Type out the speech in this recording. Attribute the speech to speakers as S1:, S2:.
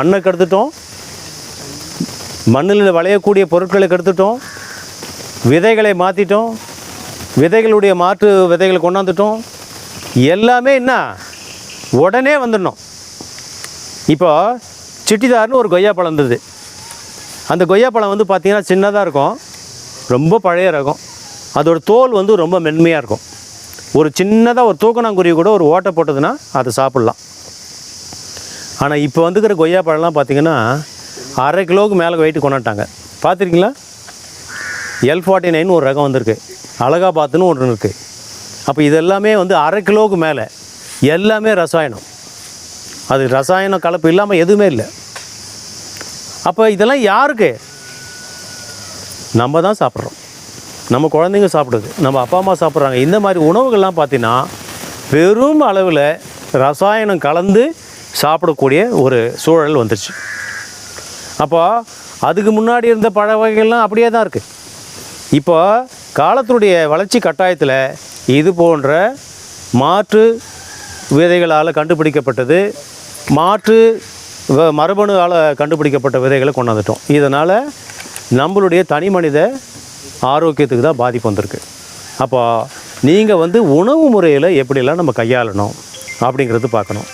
S1: மண்ணை கெடுத்துட்டோம் மண்ணில் விளையக்கூடிய பொருட்களை கெடுத்துட்டோம் விதைகளை மாற்றிட்டோம் விதைகளுடைய மாற்று விதைகளை கொண்டாந்துட்டோம். எல்லாமே என்ன? உடனே வந்துடணும். இப்போ சிட்டிதார்னு ஒரு கொய்யா பழம் இருந்தது. அந்த கொய்யா பழம் வந்து பார்த்திங்கன்னா சின்னதாக இருக்கும். ரொம்ப பழைய ரகம். அதோட தோல் வந்து ரொம்ப மென்மையாக இருக்கும். ஒரு சின்னதாக ஒரு தூக்கணாங்குருவி கூட ஒரு ஓட்டை போட்டதுன்னா அதை சாப்பிட்லாம். ஆனால் இப்போ வந்துக்கிற கொய்யா பழம்லாம் பார்த்தீங்கன்னா அரை கிலோவுக்கு மேலே வெயிட் கொண்டாட்டாங்க பார்த்துருக்கீங்களா எல் ஃபார்ட்டி நைன் ஒரு ரகம் வந்திருக்கு. அலகாபாத்துன்னு ஒன்று இருக்குது அப்போ இதெல்லாமே வந்து அரை கிலோவுக்கு மேலே எல்லாமே ரசாயனம். அது ரசாயன கலப்பு இல்லாமல் எதுவுமே இல்லை. அப்போ இதெல்லாம் யாருக்கு? நம்ம தான் சாப்பிட்றோம். நம்ம குழந்தைங்க சாப்பிடுது. நம்ம அப்பா அம்மா சாப்பிட்றாங்க. இந்த மாதிரி உணவுகள்லாம் பார்த்தீங்கன்னா பெரும் அளவில் ரசாயனம் கலந்து சாப்பிடக்கூடிய ஒரு சூழல் வந்துருச்சு. அப்போ அதுக்கு முன்னாடி இருந்த பழ வகைகள்லாம் அப்படியே தான் இருக்குது இப்போ காலத்தினுடைய வளர்ச்சி கட்டாயத்தில் இது போன்ற மாற்று விதைகளால் கண்டுபிடிக்கப்பட்டது மாற்று வ- மரபணுவால் கண்டுபிடிக்கப்பட்ட விதைகளை கொண்டாந்துட்டோம். இதனால் நம்மளுடைய தனி மனித ஆரோக்கியத்துக்கு தான் பாதிப்பு வந்திருக்கு. அப்போ நீங்கள் வந்து உணவு முறையில் எப்படியெல்லாம் நம்ம கையாளணும்? அப்படிங்கிறது பார்க்கணும்.